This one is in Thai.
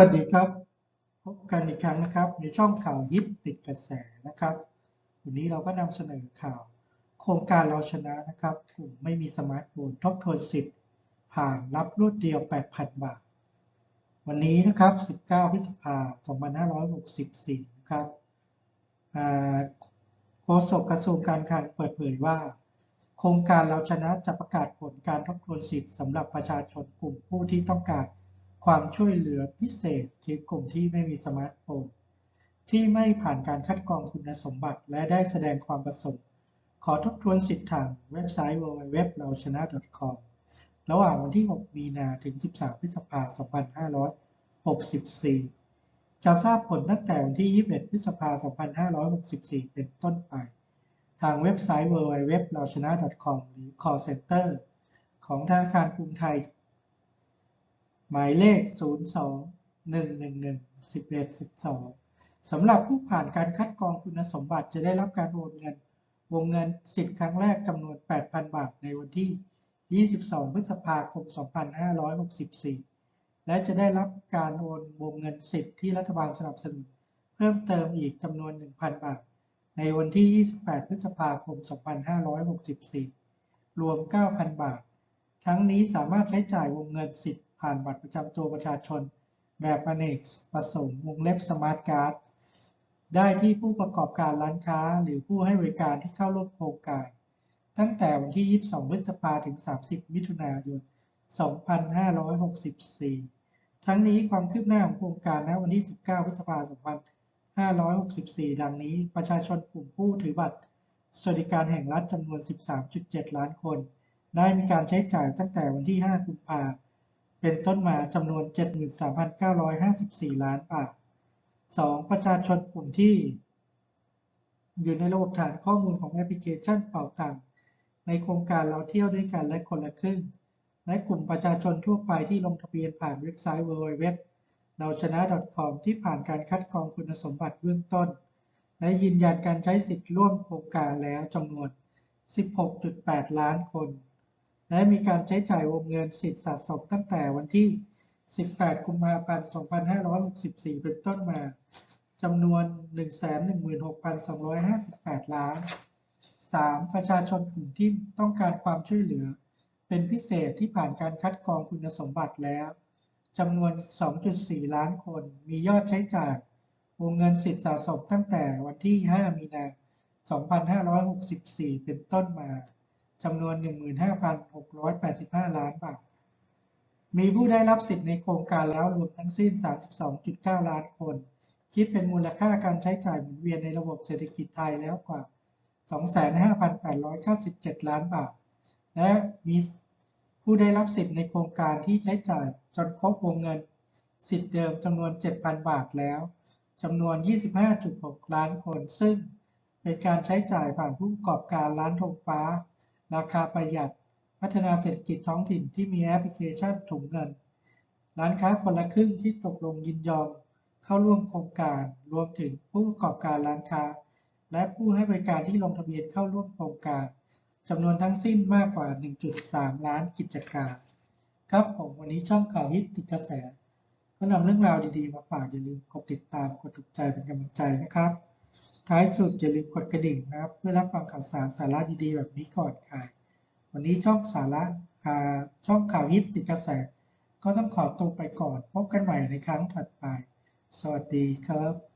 วัสดีครับ พบกันอีกครั้งนะครับ ในช่องข่าวฮิตติดกระแสนะครับ วันนี้เราก็นำเสนอข่าว โครงการเราชนะนะครับ กลุ่มไม่มีสมาร์ทโฟนทบทวนสิทธิ์ ผ่านรับรวดเดียว 8,000 บาท วันนี้นะครับ 19 พฤษภาคม 2564 นะครับโฆษกกระทรวงการคลังเปิดเผยว่า โครงการเราชนะจะประกาศผลการทบทวนสิทธิ์สำหรับประชาชนกลุ่มผู้ที่ต้องการ ความช่วยเหลือพิเศษคือกลุ่มที่ไม่มีสมาร์ทโฟนที่ไม่ผ่านการคัดกรองคุณสมบัติ และได้แสดงความประสงค์ ขอทบทวนสิทธิ์ทางเว็บไซต์ www เราชนะ .com ระหว่างวันที่ 6 มีนาถึง 13 พฤษภาคม 2564 จะทราบผลตั้งแต่วันที่ 21 พฤษภาคม 2564 เป็นต้นไป ทางเว็บไซต์ www เราชนะ .com หรือ call center ของธนาคารกรุงไทย หมายเลข 02 111 11 12 สำหรับผู้ผ่านการคัดกรองคุณสมบัติจะได้รับการโอนเงิน วงเงินสิทธิ์ครั้งแรกจำนวน 8,000 บาทในวันที่ 22 พฤษภาคม 2564 และจะได้รับการโอนวงเงินสิทธิ์ที่รัฐบาลสนับสนุน เพิ่มเติมอีกจำนวน 1,000 บาท ในวันที่ 28 พฤษภาคม 2564 รวม 9,000 บาท ทั้งนี้สามารถใช้จ่ายวงเงินสิทธิ ผ่านบัตรประจำตัวประชาชน แบบอเนกประสงค์วงเล็บสมาร์ทการ์ดได้ที่ผู้ประกอบการร้านค้าหรือผู้ให้บริการที่เข้าร่วมโครงการ ตั้งแต่วันที่ 22 พฤษภาถึง 30 มิถุนายน 2564 ทั้งนี้ความคืบหน้าของโครงการณวันที่ 19 พฤษภาคม 2564 ดังนี้ประชาชนกลุ่มผู้ถือบัตรสวัสดิการแห่งรัฐจำนวน 13.7 ล้านคน ได้มีการใช้จ่ายตั้งแต่วันที่ 5 กุมภาพันธ์ เป็นต้นมาจำนวน 73,954 ล้านบาท 2. ประชาชนกลุ่มที่ อยู่ในระบบฐานข้อมูลของแอปพลิเคชันเป่าตังค์ในโครงการเราเที่ยวด้วยกันและคนละครึ่ง และกลุ่มประชาชนทั่วไปที่ลงทะเบียนผ่านเว็บไซต์ www เราชนะ .com ที่ผ่านการคัดกรองคุณสมบัติเบื้องต้น และยืนยันการใช้สิทธิ์ร่วมโครงการแล้วจำนวน 16.8 ล้านคน และมีการใช้จ่ายวงเงินสิทธิ์สะสมตั้งแต่วันที่ 18 กุมภาพันธ์ 2564 เป็นต้นมาจำนวน 116,258 ล้าน 3. ประชาชนกลุ่มที่ต้องการความช่วยเหลือ เป็นพิเศษที่ผ่านการคัดกรองคุณสมบัติแล้วจำนวน 2.4 ล้านคน มียอดใช้จ่ายวงเงินสิทธิ์สะสมตั้งแต่วันที่ 5 มีนาคม2564 เป็นต้นมา จำนวน 15,685 ล้านบาท มีผู้ได้รับสิทธิ์ในโครงการแล้วรวมทั้งสิ้น 32.9 ล้านคน คิดเป็นมูลค่าการใช้จ่ายหมุนเวียนในระบบเศรษฐกิจไทยแล้วกว่า 25,897 ล้านบาท และมีผู้ได้รับสิทธิ์ในโครงการที่ใช้จ่ายจนครบวงเงิน สิทธิ์เดิมจำนวน 7,000 บาทแล้วจำนวน 25.6 ล้านคน ซึ่งเป็นการใช้จ่ายผ่านผู้ประกอบการร้านธงฟ้า ราคาประหยัด พัฒนาเศรษฐกิจท้องถิ่นที่มีแอปพลิเคชันถุงเงิน ร้านค้าคนละครึ่งที่ตกลงยินยอม เข้าร่วมโครงการรวมถึงผู้ประกอบการร้านค้า และผู้ให้บริการที่ลงทะเบียนเข้าร่วมโครงการจำนวนทั้งสิ้นมากกว่า 1.3 ล้านกิจการ ครับผมวันนี้ช่องข่าวฮิตติดกระแส ก็นำเรื่องราวดีๆ มาฝากอย่าลืมกดติดตามกดถูกใจเป็นกำลังใจนะครับ ท้ายสุดอย่าลืมกดกระดิ่งนะครับ เพื่อรับฟังข่าวสารสาระดีๆ แบบนี้ก่อนใครวันนี้ช่องสาระช่องข่าวฮิตติดกระแส ก็ต้องขอตัวไปก่อน พบกันใหม่ในครั้งถัดไป สวัสดีครับ